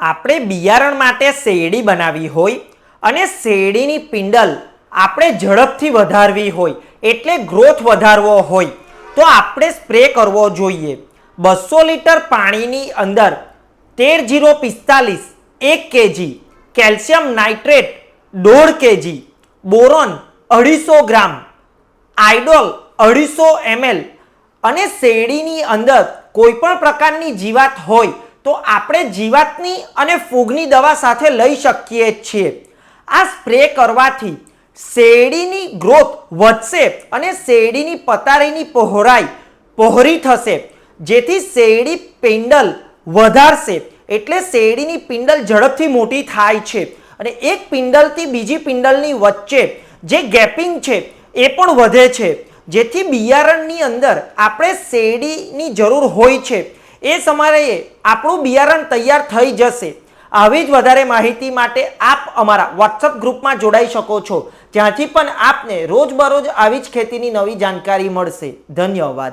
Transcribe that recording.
આપણે બિયારણ માટે શેરડી બનાવી હોય અને શેરડીની પિંડલ આપણે ઝડપથી વધારવી હોય એટલે ગ્રોથ વધારવો હોય, તો આપણે સ્પ્રે કરવો જોઈએ. બસો લીટર પાણીની અંદર તેર જીરો પિસ્તાલીસ, એક કેજી કેલ્શિયમ નાઇટ્રેટ, દોઢ કેજી બોરોન અઢીસો ગ્રામ, આઇડોલ અઢીસો એમએલ અને શેરડીની અંદર કોઈ પણ પ્રકારની જીવાત હોય તો આપણે જીવાતની અને ફૂગની દવા સાથે લઈ શકીએ છીએ. આ સ્પ્રે કરવાથી શેરડીની ગ્રોથ વધશે અને શેરડીની પતારીની પહોળાઈ પહોરી થશે. જેથી શેરડી પિંડલ વધારશે. એટલે શેરડીની પિંડલ ઝડપથી મોટી થાય છે. અને એક પિંડલથી બીજી પિંડલની વચ્ચે જે ગેપિંગ છે એ પણ વધે છે. જેથી બિયારણની અંદર આપણે શેરડીની જરૂર હોય છે. એ સમયે આપણું બિયારણ તૈયાર થઈ જશે. આવી જ વધારે માહિતી માટે આપ અમારા વોટ્સઅપ ગ્રુપમાં જોડાઈ શકો છો. જ્યાંથી પણ આપને રોજબરોજ આવી જ ખેતીની નવી જાણકારી મળશે. ધન્યવાદ.